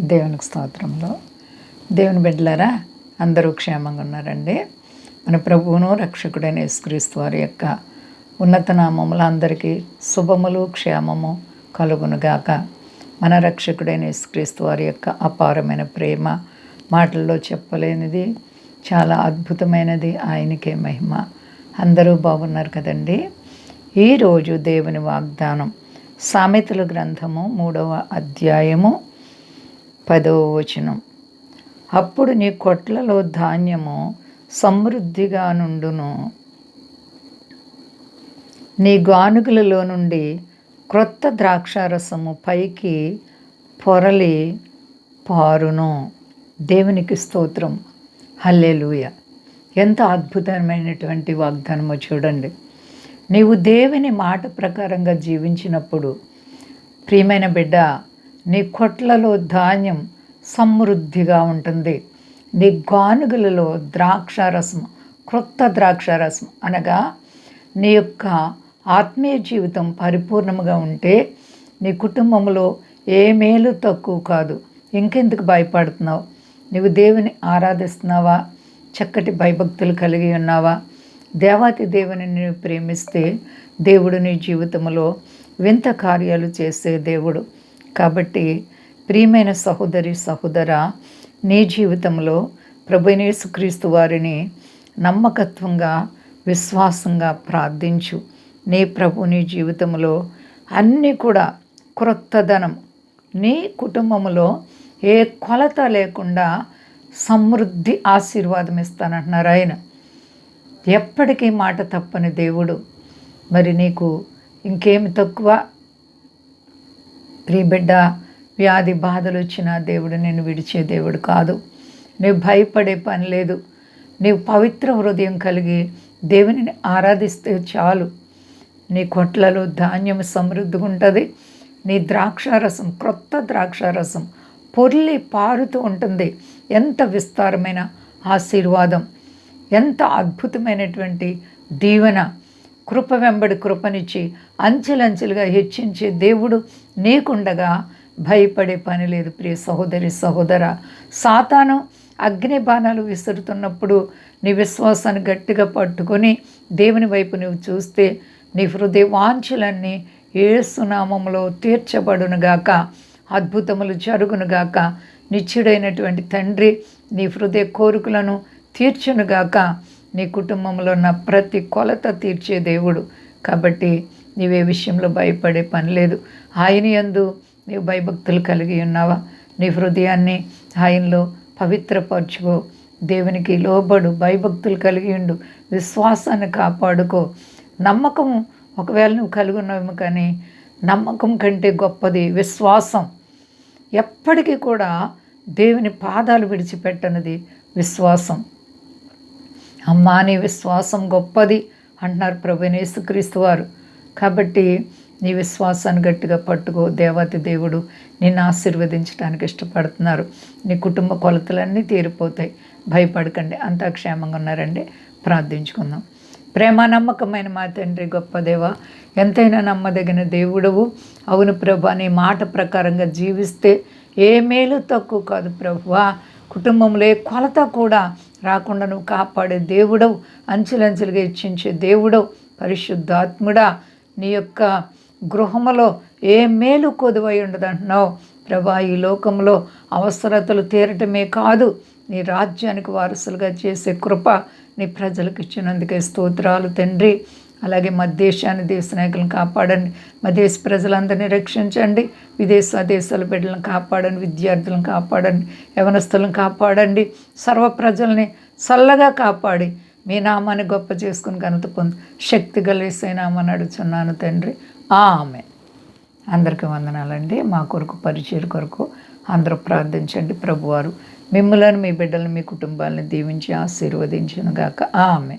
దేవునికి స్తోత్రంలో దేవుని బిడ్డలారా అందరూ క్షేమంగా ఉన్నారండి. మన ప్రభువును రక్షకుడైన యేసుక్రీస్తు వారి యొక్క ఉన్నత నామములు అందరికీ శుభములు క్షేమము కలుగునుగాక. మన రక్షకుడైన యేసుక్రీస్తు వారి యొక్క అపారమైన ప్రేమ మాటల్లో చెప్పలేనిది చాలా అద్భుతమైనది ఆయనకే మహిమ. అందరూ బాగున్నారు కదండి. ఈరోజు దేవుని వాగ్దానం సామెతల గ్రంథము మూడవ అధ్యాయము పదో వచనం అప్పుడు నీ కొట్లలో ధాన్యము సమృద్ధిగా నుండును. నీ గానుగులలో నుండి క్రొత్త ద్రాక్షారసము పైకి పొరలి పారును. దేవునికి స్తోత్రం. హల్లెలూయ. ఎంత అద్భుతమైనటువంటి వాగ్దానమో చూడండి. నీవు దేవుని మాట ప్రకారంగా జీవించినప్పుడు ప్రియమైన బిడ్డ నీ కొట్లలో ధాన్యం సమృద్ధిగా ఉంటుంది. నీ గానుగులలో ద్రాక్షారసం క్రొత్త ద్రాక్షారసం అనగా నీ యొక్క ఆత్మీయ జీవితం పరిపూర్ణముగా ఉంటే నీ కుటుంబంలో ఏ మేలు తక్కువ కాదు. ఇంకెందుకు భయపడుతున్నావు? నువ్వు దేవుని ఆరాధిస్తున్నావా? చక్కటి భయభక్తులు కలిగి ఉన్నావా? దేవాతి దేవుని నువ్వు ప్రేమిస్తే దేవుడు నీ జీవితంలో వింత కార్యాలు చేసే దేవుడు. కాబట్టి ప్రియమైన సహోదరి సహోదర నీ జీవితంలో ప్రభునేసుక్రీస్తు వారిని నమ్మకత్వంగా విశ్వాసంగా ప్రార్థించు. నీ ప్రభు నీ జీవితంలో అన్నీ కూడా క్రొత్తదనం నీ కుటుంబంలో ఏ కొలత లేకుండా సమృద్ధి ఆశీర్వాదం ఇస్తానంటున్నారు ఆయన. ఎప్పటికీ మాట తప్పని దేవుడు. మరి నీకు ఇంకేమి తక్కువ ప్రియబిడ్డ వ్యాధి బాధలు వచ్చిన దేవుడు నేను విడిచే దేవుడు కాదు. నువ్వు భయపడే పని లేదు. నీవు పవిత్ర హృదయం కలిగి దేవునిని ఆరాధిస్తే చాలు. నీ కొట్లలో ధాన్యం సమృద్ధిగా ఉంటుంది. నీ ద్రాక్షారసం క్రొత్త ద్రాక్షారసం పొర్లి పారుతూ ఉంటుంది. ఎంత విస్తారమైన ఆశీర్వాదం ఎంత అద్భుతమైనటువంటి దీవెన. కృప వెంబడి కృపనిచ్చి అంచెలంచెలుగా హెచ్చించే దేవుడు నీకుండగా భయపడే పని లేదు. ప్రియ సహోదరి సహోదర సాతాను అగ్ని బాణాలు విసురుతున్నప్పుడు నీ విశ్వాసాన్ని గట్టిగా పట్టుకొని దేవుని వైపు నువ్వు చూస్తే నీ హృదయ వాంఛలన్నీ ఏసునామంలో తీర్చబడునుగాక అద్భుతములు జరుగునుగాక నిత్యుడైనటువంటి తండ్రి నీ హృదయ కోరికలను తీర్చునుగాక నీ కుటుంబంలో ఉన్న ప్రతి కొలత తీర్చే దేవుడు. కాబట్టి నీవే విషయంలో భయపడే పని లేదు. ఆయన యందు నీవు భయభక్తులు కలిగి ఉన్నావా? నీ హృదయాన్ని ఆయనలో పవిత్రపరచుకో. దేవునికి లోబడు భయభక్తులు కలిగి ఉండు. విశ్వాసాన్ని కాపాడుకో. నమ్మకం ఒకవేళ నువ్వు కలిగి ఉన్నావేమో కానీ నమ్మకం కంటే గొప్పది విశ్వాసం. ఎప్పటికీ కూడా దేవుని పాదాలు విడిచిపెట్టనది విశ్వాసం. అమ్మా నీ విశ్వాసం గొప్పది అంటున్నారు ప్రభునేసుక్రీస్తు వారు. కాబట్టి నీ విశ్వాసాన్ని గట్టిగా పట్టుకో దేవతి దేవుడు నిన్ను ఆశీర్వదించడానికి ఇష్టపడుతున్నారు. నీ కుటుంబ కొలతలన్నీ తీరిపోతాయి. భయపడకండి అంతా క్షేమంగా ఉన్నారండి. ప్రార్థించుకుందాం. ప్రేమ నమ్మకమైన మా తండ్రి గొప్ప దేవ ఎంతైనా నమ్మదగిన దేవుడవు. అవును ప్రభు నీ మాట ప్రకారంగా జీవిస్తే ఏ మేలు తక్కువ కాదు ప్రభువా. కుటుంబంలో ఏ కొలత కూడా రాకుండా నువ్వు కాపాడే దేవుడవు అంచెలంచెలుగా ఇచ్చించే దేవుడవు పరిశుద్ధాత్ముడా. నీ యొక్క గృహములో ఏ మేలు కొదువై ఉండదంటున్నావు ప్రభా ఈ లోకంలో అవసరతలు తీరటమే కాదు. నీ రాజ్యానికి వారసులుగా చేసే కృప నీ ప్రజలకు ఇచ్చినందుకే స్తోత్రాలు తండ్రి. అలాగే మధ్యేశాన్ని దేశాన్ని దేశ నాయకులను కాపాడండి. మా దేశ ప్రజలందరినీ రక్షించండి. విదేశ దేశాల బిడ్డలను కాపాడండి. విద్యార్థులను కాపాడండి. యవనస్తులను కాపాడండి. సర్వ ప్రజల్ని చల్లగా కాపాడి మీ నామాన్ని గొప్ప చేసుకుని ఘనత పొంది. శక్తి కలిసే నామాన్ని అడుగుతున్నాను తండ్రి. ఆమె అందరికీ వందనాలండి. మా కొరకు పరిచయం కొరకు అందరూ ప్రార్థించండి. ప్రభువారు మిమ్మలను మీ బిడ్డలను మీ కుటుంబాలను దీవించి ఆశీర్వదించను గాక ఆమె